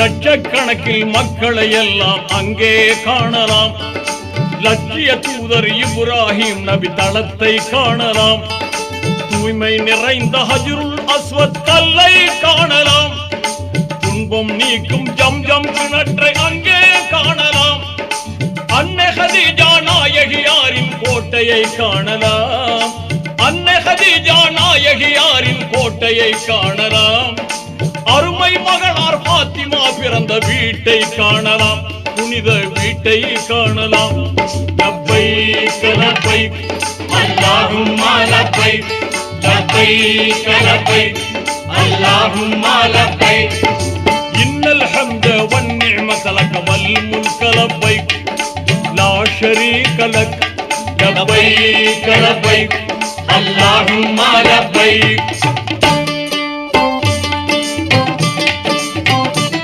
லட்சக்கணக்கில் மக்களை எல்லாம் அங்கே காணலாம். லட்சிய தூதர் இப்ராஹிம் நபி தளத்தை காணலாம். தூய்மை நிறைந்த ஹஜ்ருல் அஸ்வத் கல்லை காணலாம். துன்பம் நீக்கும் ஜம் ஜம் கிணற்றை அங்கே காணலாம். அன்னை ஹதீஜா நாயகியாரின் கோட்டையை காணலாம். அன்னை ஹதீஜா நாயகியாரின் கோட்டையை காணலாம் வீட்டை காணலாம் புனித வீட்டை காணலாம். டப்பை கலப்பை அல்லாஹும் மாலப்பை. டப்பை கலப்பை அல்லாஹும் மாலப்பை. இன்னல் ஹம்த வன்னிம கலக்க வல்முல் கலப்பை. லா ஷரீக லக் டப்பை கலப்பை. அல்லாஹும் மாலப்பை